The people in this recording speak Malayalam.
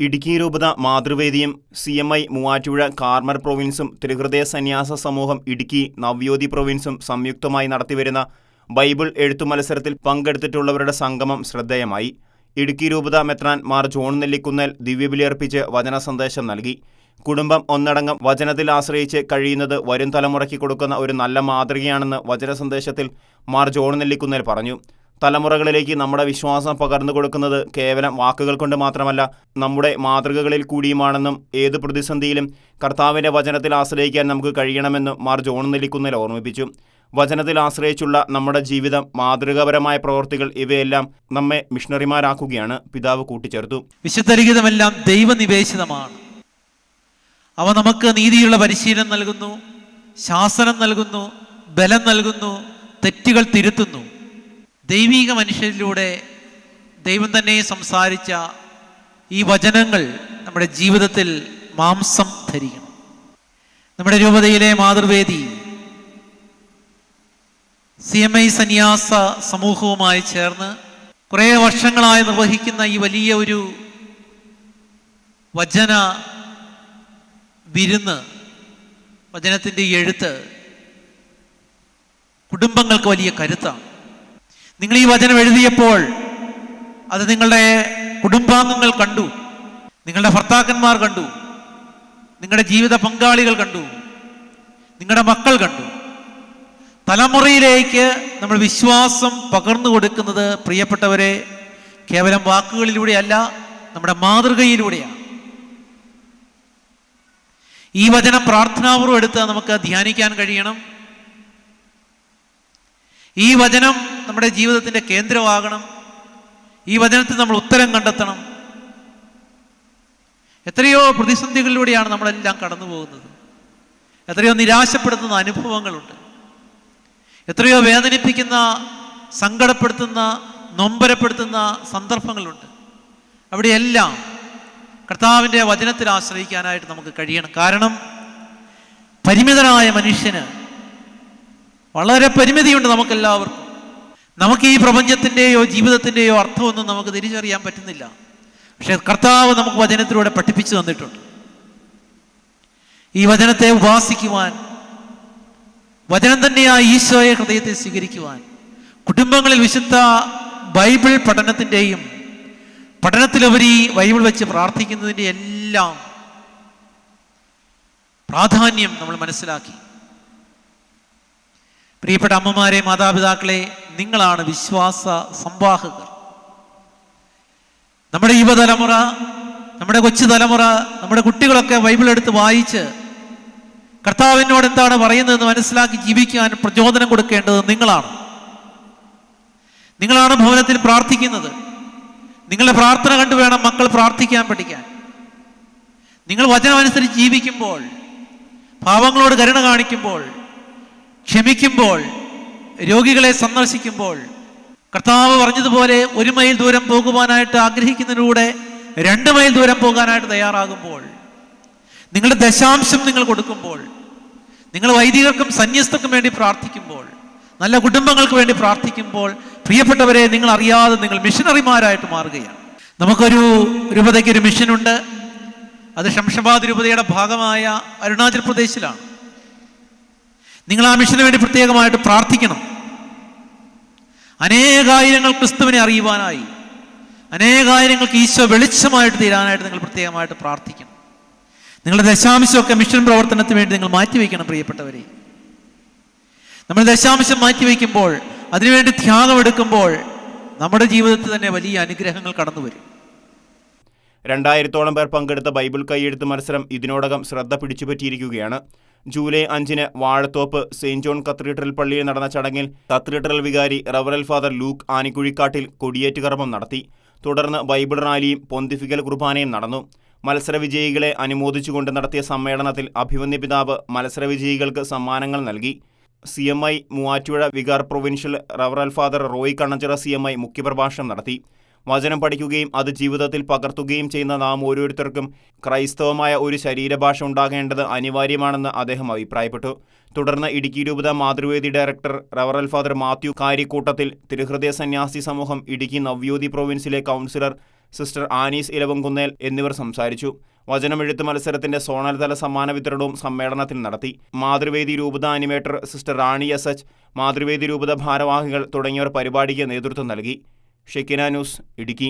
ഇടുക്കി രൂപത മാതൃവേദിയും C M I Muvattupuzha Carmel പ്രൊവിൻസും ത്രിഹൃദയ സന്യാസ സമൂഹം ഇടുക്കി നവ്യോതി പ്രൊവിൻസും സംയുക്തമായി നടത്തിവരുന്ന ബൈബിൾ എഴുത്തു മത്സരത്തിൽ പങ്കെടുത്തിട്ടുള്ളവരുടെ സംഗമം ശ്രദ്ധേയമായി. ഇടുക്കി രൂപത മെത്രാൻ മാർ ജോൺ നെല്ലിക്കുന്നേൽ ദിവ്യബലിയർപ്പിച്ച് വചന സന്ദേശം നൽകി. കുടുംബം ഒന്നടങ്കം വചനത്തിൽ ആശ്രയിച്ച് കഴിയുന്നത് വരും തലമുറയ്ക്ക് കൊടുക്കുന്ന ഒരു നല്ല മാതൃകയാണെന്ന് വചന സന്ദേശത്തിൽ മാർ ജോൺ നെല്ലിക്കുന്നൽ പറഞ്ഞു. തലമുറകളിലേക്ക് നമ്മുടെ വിശ്വാസം പകർന്നു കൊടുക്കുന്നത് കേവലം വാക്കുകൾ കൊണ്ട് മാത്രമല്ല നമ്മുടെ മാതൃകകളിൽ കൂടിയുമാണെന്നും ഏത് പ്രതിസന്ധിയിലും കർത്താവിന്റെ വചനത്തിൽ ആശ്രയിക്കാൻ നമുക്ക് കഴിയണമെന്നും മാർ ജോൺ നിൽക്കുന്നതിൽ ഓർമ്മിപ്പിച്ചു. വചനത്തിൽ ആശ്രയിച്ചുള്ള നമ്മുടെ ജീവിതം മാതൃകാപരമായ പ്രവൃത്തികൾ ഇവയെല്ലാം നമ്മെ മിഷണറിമാരാക്കുകയാണ്. പിതാവ് കൂട്ടിച്ചേർത്തു. വിശുദ്ധലിഖിതമെല്ലാം ദൈവനിവേശിതമാണ്. അവ നമുക്ക് നീതിയുള്ള പരിശീലനം നൽകുന്നു ശാസനം നൽകുന്നു ബലം നൽകുന്നു തെറ്റുകൾ തിരുത്തുന്നു. ദൈവീക മനുഷ്യരിലൂടെ ദൈവം തന്നെ സംസാരിച്ച ഈ വചനങ്ങൾ നമ്മുടെ ജീവിതത്തിൽ മാംസം ധരിക്കണം. നമ്മുടെ രൂപതയിലെ മാതൃവേദി സി എം ഐ സന്യാസ സമൂഹവുമായി ചേർന്ന് കുറേ വർഷങ്ങളായി നിർവഹിക്കുന്ന ഈ വലിയ ഒരു വചന വിരുന്ന് വചനത്തിന്റെ എഴുത്ത് കുടുംബങ്ങൾക്ക് വലിയ കരുത്താണ്. നിങ്ങൾ ഈ വചനം എഴുതിയപ്പോൾ അത് നിങ്ങളുടെ കുടുംബാംഗങ്ങൾ കണ്ടു നിങ്ങളുടെ ഭർത്താക്കന്മാർ കണ്ടു നിങ്ങളുടെ ജീവിത പങ്കാളികൾ കണ്ടു നിങ്ങളുടെ മക്കൾ കണ്ടു. തലമുറയിലേക്ക് നമ്മൾ വിശ്വാസം പകർന്നു കൊടുക്കുന്നത് പ്രിയപ്പെട്ടവരെ കേവലം വാക്കുകളിലൂടെയല്ല നമ്മുടെ മാതൃകയിലൂടെയാണ്. ഈ വചനം പ്രാർത്ഥനാപൂർവം എടുത്ത് നമുക്ക് ധ്യാനിക്കാൻ കഴിയണം. ഈ വചനം നമ്മുടെ ജീവിതത്തിന്റെ കേന്ദ്രമാകണം. ഈ വചനത്തിൽ നമ്മൾ ഉത്തരം കണ്ടെത്തണം. എത്രയോ പ്രതിസന്ധികളിലൂടെയാണ് നമ്മളെല്ലാം കടന്നു പോകുന്നത് എത്രയോ നിരാശപ്പെടുത്തുന്ന അനുഭവങ്ങളുണ്ട്. എത്രയോ വേദനിപ്പിക്കുന്ന സങ്കടപ്പെടുത്തുന്ന നൊമ്പരപ്പെടുത്തുന്ന സന്ദർഭങ്ങളുണ്ട്. അവിടെയെല്ലാം കർത്താവിന്റെ വചനത്തിൽ ആശ്രയിക്കാനായിട്ട് നമുക്ക് കഴിയണം. കാരണം പരിമിതനായ മനുഷ്യന് വളരെ പരിമിതിയുണ്ട് നമുക്കെല്ലാവർക്കും. നമുക്ക് ഈ പ്രപഞ്ചത്തിന്റെയോ ജീവിതത്തിന്റെയോ അർത്ഥമൊന്നും നമുക്ക് തിരിച്ചറിയാൻ പറ്റുന്നില്ല. പക്ഷെ കർത്താവ് നമുക്ക് വചനത്തിലൂടെ പഠിപ്പിച്ചു തന്നിട്ടുണ്ട്. ഈ വചനത്തെ ഉപാസിക്കുവാൻ വചനം തന്നെയാ ഈശോയെ ഹൃദയത്തെ സ്വീകരിക്കുവാൻ കുടുംബങ്ങളിൽ വിശുദ്ധ ബൈബിൾ പഠനത്തിന്റെയും പഠനത്തിലുപരി ബൈബിൾ വെച്ച് പ്രാർത്ഥിക്കുന്നതിന്റെ എല്ലാം പ്രാധാന്യം നമ്മൾ മനസ്സിലാക്കി. പ്രിയപ്പെട്ട അമ്മമാരെ മാതാപിതാക്കളെ നിങ്ങളാണ് വിശ്വാസ സംവാഹകർ. നമ്മുടെ യുവതലമുറ നമ്മുടെ കൊച്ചു തലമുറ നമ്മുടെ കുട്ടികളൊക്കെ ബൈബിൾ എടുത്ത് വായിച്ച് കർത്താവിനോട് എന്താണ് പറയുന്നതെന്ന് മനസ്സിലാക്കി ജീവിക്കാൻ പ്രചോദനം കൊടുക്കേണ്ടത് നിങ്ങളാണ്. നിങ്ങളാണ് ഭവനത്തിൽ പ്രാർത്ഥിക്കുന്നത്. നിങ്ങളുടെ പ്രാർത്ഥന കണ്ടു വേണം മക്കൾ പ്രാർത്ഥിക്കാൻ പഠിക്കാൻ. നിങ്ങൾ വചനമനുസരിച്ച് ജീവിക്കുമ്പോൾ പാവങ്ങളോട് കരുണ കാണിക്കുമ്പോൾ ക്ഷമിക്കുമ്പോൾ രോഗികളെ സന്ദർശിക്കുമ്പോൾ കർത്താവ് പറഞ്ഞതുപോലെ ഒരു മൈൽ ദൂരം പോകുവാനായിട്ട് ആഗ്രഹിക്കുന്നതിലൂടെ രണ്ട് മൈൽ ദൂരം പോകാനായിട്ട് തയ്യാറാകുമ്പോൾ നിങ്ങളുടെ ദശാംശം നിങ്ങൾ കൊടുക്കുമ്പോൾ നിങ്ങൾ വൈദികർക്കും സന്യസ്തർക്കും വേണ്ടി പ്രാർത്ഥിക്കുമ്പോൾ നല്ല കുടുംബങ്ങൾക്ക് വേണ്ടി പ്രാർത്ഥിക്കുമ്പോൾ പ്രിയപ്പെട്ടവരെ നിങ്ങൾ അറിയാതെ നിങ്ങൾ മിഷനറിമാരായിട്ട് മാറുകയാണ്. നമുക്കൊരു രൂപതയ്ക്ക് ഒരു മിഷനുണ്ട്. അത് ശംഷബാദ് രൂപതയുടെ ഭാഗമായ അരുണാചൽ പ്രദേശിലാണ്. നിങ്ങൾ ആ മിഷന് വേണ്ടി പ്രത്യേകമായിട്ട് പ്രാർത്ഥിക്കണം. അനേകായിരങ്ങൾ ക്രിസ്തുവിനെ അറിയുവാനായി. അനേകായിരങ്ങൾക്ക് ഈശോ വെളിച്ചമായിട്ട് തീരാനായിട്ട് നിങ്ങൾ പ്രത്യേകമായിട്ട് പ്രാർത്ഥിക്കണം. നിങ്ങളുടെ ദശാംശമൊക്കെ മിഷൻ പ്രവർത്തനത്തിന് വേണ്ടി നിങ്ങൾ മാറ്റിവെക്കണം പ്രിയപ്പെട്ടവരെ. നമ്മൾ ദശാംശം മാറ്റിവെക്കുമ്പോൾ അതിനുവേണ്ടി ത്യാഗമെടുക്കുമ്പോൾ നമ്മുടെ ജീവിതത്തിൽ തന്നെ വലിയ അനുഗ്രഹങ്ങൾ കടന്നു വരും രണ്ടായിരത്തോളം പേർ പങ്കെടുത്ത ബൈബിൾ കൈയെഴുത്ത് മത്സരം ഇതിനോടകം ശ്രദ്ധ പിടിച്ചുപറ്റിയിരിക്കുകയാണ്. ജൂലൈ അഞ്ചിന് വാഴത്തോപ്പ് സെയിന്റ് ജോൺ കത്തീഡ്രൽ പള്ളിയിൽ നടന്ന ചടങ്ങിൽ കത്തീഡ്രൽ വികാരി റവറൽ ഫാദർ ലൂക്ക് ആനിക്കുഴിക്കാട്ടിൽ കൊടിയേറ്റ് കർമ്മം നടത്തി. തുടർന്ന് ബൈബിൾ റാലിയും പൊന്തിഫിക്കൽ കുർബാനയും നടന്നു. മത്സരവിജയികളെ അനുമോദിച്ചുകൊണ്ട് നടത്തിയ സമ്മേളനത്തിൽ അഭിമന്യ പിതാവ് മത്സരവിജയികൾക്ക് സമ്മാനങ്ങൾ നൽകി. C M I Muvattupuzha vicar provincial റവറൽ father Roy Kannanchira C M I മുഖ്യപ്രഭാഷണം നടത്തി. വചനം പഠിക്കുകയും അത് ജീവിതത്തിൽ പകർത്തുകയും ചെയ്യുന്ന നാം ഓരോരുത്തർക്കും ക്രൈസ്തവമായ ഒരു ശരീരഭാഷ ഉണ്ടാകേണ്ടത് അനിവാര്യമാണെന്ന് അദ്ദേഹം അഭിപ്രായപ്പെട്ടു. തുടർന്ന് ഇടുക്കി രൂപത മാതൃവേദി ഡയറക്ടർ റവറൽ ഫാദർ മാത്യു കാരിക്കൂട്ടത്തിൽ തിരുഹൃദയ സന്യാസി സമൂഹം ഇടുക്കി നവ്യോതി പ്രൊവിൻസിലെ കൗൺസിലർ സിസ്റ്റർ ആനീസ് ഇലവംകുന്നേൽ എന്നിവർ സംസാരിച്ചു. വചനമെഴുത്ത് മത്സരത്തിന്റെ സോണൽ തല സമ്മാന വിതരണവും സമ്മേളനത്തിൽ നടത്തി. മാതൃവേദി രൂപത animator sister Rani S H Mathruvedi രൂപത ഭാരവാഹികൾ തുടങ്ങിയവർ പരിപാടിക്ക് നേതൃത്വം നൽകി. Shekinah news Idukki.